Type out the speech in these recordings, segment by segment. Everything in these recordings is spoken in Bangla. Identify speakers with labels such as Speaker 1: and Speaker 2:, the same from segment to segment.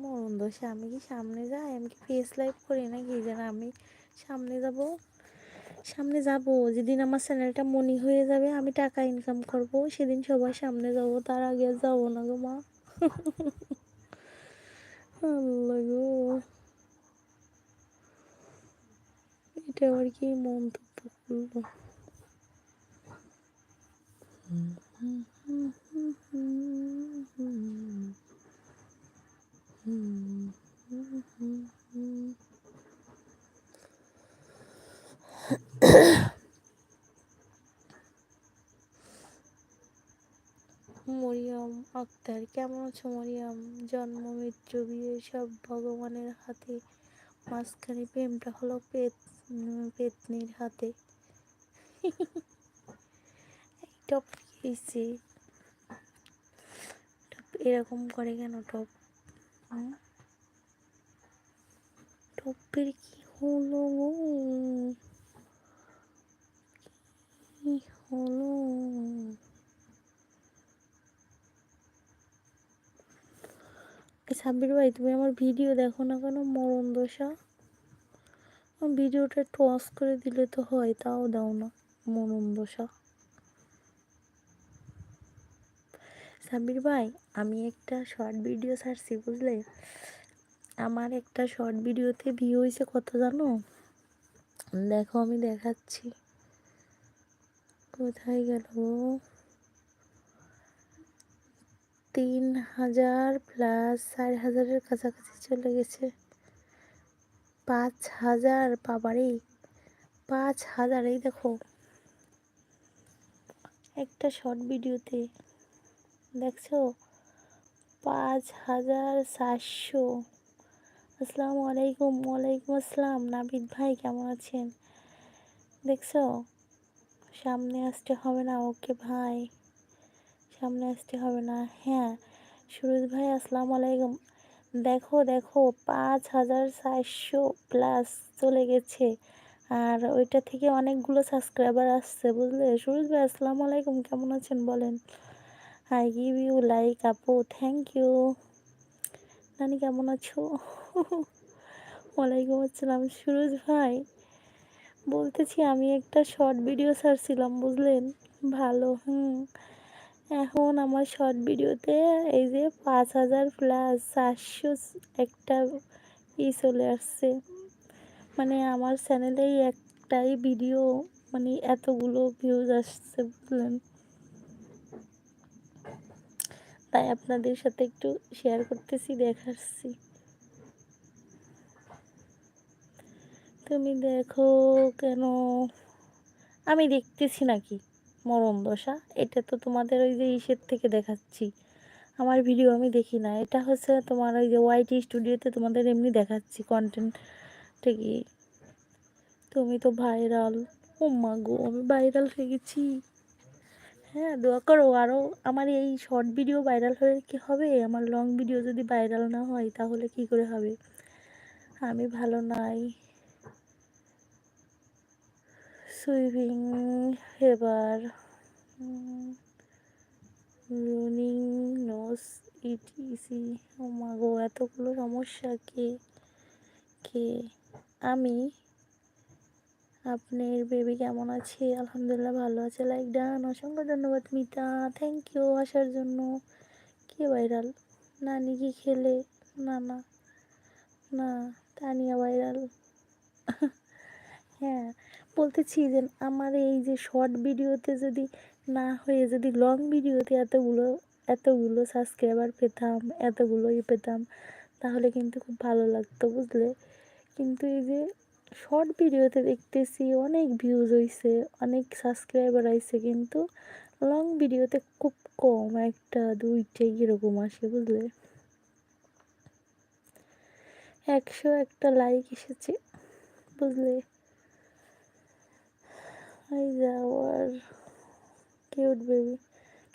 Speaker 1: মরণ দোষে আমি কি সামনে যাই? আমি কি ফেস লাইভ করি নাকি? যেন আমি সামনে যাব সামনে যাব। যেদিন আমার চ্যানেলটা মনি হয়ে যাবে, আমি টাকা ইনকাম করব, সেদিন সবার সামনে যাব। তার আগে আর যাব না গো মা। গো। এটা আবার কি মন্তব্য করব মরিয়ম আক্তার, কেমন আছো মরিয়ম? জন্ম, মৃত্যু, বিয়ে, সব ভগবানের হাতে। মাঝখানে প্রেমটা হলো পেত পেতনির হাতে। টপ খেয়েছে এরকম করে কেন টপ? টপের কি হলো হলো সাব্বির ভাই, তুমি আমার ভিডিও দেখো না কেন? মরণ দশা। ভিডিওটা একটু অস করে দিলে তো হয়, তাও দাও না। মরণ দশা। সাব্বির ভাই, আমি একটা শর্ট ভিডিও ছাড়ছি, বুঝলে? আমার একটা শর্ট ভিডিওতে ভিউ হয়েছে কত জানো? দেখো, আমি দেখাচ্ছি। কোথায় গেল? তিন হাজার প্লাস চার হাজারের কাছাকাছি চলে গেছে। পাঁচ হাজার, বাবারে! পাঁচ হাজার, এই দেখো। একটা শর্ট ভিডিওতে দেখছ? পাঁচ হাজার চারশো আসসালামু আলাইকুম, ওয়ালাইকুম আসসালাম। নাবিদ ভাই, কেমন আছেন? দেখছ? সামনে আসতে হবে না, ওকে ভাই। সামনে আসতে হবে না হ্যাঁ। সুরজ ভাই, আসসালামু আলাইকুম। দেখো দেখো, পাঁচ হাজার চারশো প্লাস চলে গেছে। আর ওইটা থেকে অনেকগুলো সাবস্ক্রাইবার আসছে, বুঝলে? সুরজ ভাই, আসসালামু আলাইকুম, কেমন আছেন বলেন? আই গিভ ইউ লাইক আপু থ্যাংক ইউ নানি, কেমন আছো? ওয়ালাইকুম আসসালাম, সুরজ ভাই। বলতেছি, আমি একটা শর্ট ভিডিও ছাড়ছিলাম, বুঝলেন? ভালো, হুম। এখন আমার শর্ট ভিডিওতে এই যে পাঁচ হাজার প্লাস চারশো একটা ই চলে আসছে। মানে আমার চ্যানেলেই একটাই ভিডিও মানে এতগুলো ভিউজ আসছে, বুঝলেন? তাই আপনাদের সাথে একটু শেয়ার করতেছি, দেখাচ্ছি। তুমি দেখো কেন? আমি দেখতেছি নাকি মরণ দশা? এটা তো তোমাদের ওই যে ইসের থেকে দেখাচ্ছি। আমার ভিডিও আমি দেখি না। এটা হচ্ছে তোমার ওই যে ওয়াইটি স্টুডিওতে তোমাদের এমনি দেখাচ্ছি কন্টেন্ট থেকে তুমি তো ভাইরাল ও গো, আমি ভাইরাল হয়ে গেছি। হ্যাঁ দোয়া করো। আরও আমার এই শর্ট ভিডিও ভাইরাল হলে কি হবে? আমার লং ভিডিও যদি ভাইরাল না হয়, তাহলে কি করে হবে? আমি ভালো নাই। সুইভিং এবার রুনিং, নোস ইটিসি ও মা গো, এতগুলো সমস্যা কে কে? আমি, আপনার বেবি কেমন আছে? আলহামদুলিল্লাহ ভালো আছে। লাইক ডান অসংখ্য ধন্যবাদ, মিতা। থ্যাংক ইউ আসার জন্য। কে ভাইরাল নানি কি খেলে? না না। না, তানিয়া ভাইরাল হ্যাঁ। বলতেছি যে আমার এই যে শর্ট ভিডিওতে যদি না হয়ে, যদি লং ভিডিওতে এতগুলো এতগুলো সাবস্ক্রাইবার পেতাম এতগুলো ই পেতাম, তাহলে কিন্তু খুব ভালো লাগতো, বুঝলে? কিন্তু এই যে শর্ট ভিডিওতে দেখতেছি অনেক ভিউজ হয়েছে অনেক সাবস্ক্রাইবার আইছে, কিন্তু লং ভিডিওতে খুব কম, একটা, দুইটা এরকম আসে, বুঝলে? একশো একটা লাইক এসেছে, বুঝলে? এই যাওয়ার কিউট বেবি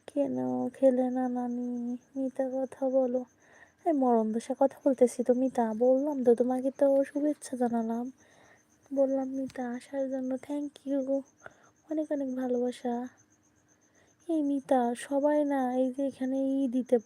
Speaker 1: কেন খেলে না নানি মিতা কথা বলো। এই মরণ দশা কথা বলতেছি তো, মিতা। বললাম তো তোমাকে তো শুভেচ্ছা জানালাম। বললাম, মিতা, আসার জন্য থ্যাংক ইউ অনেক অনেক ভালোবাসা। এই মিতা, সবাই না এই যে এখানে ই দিতে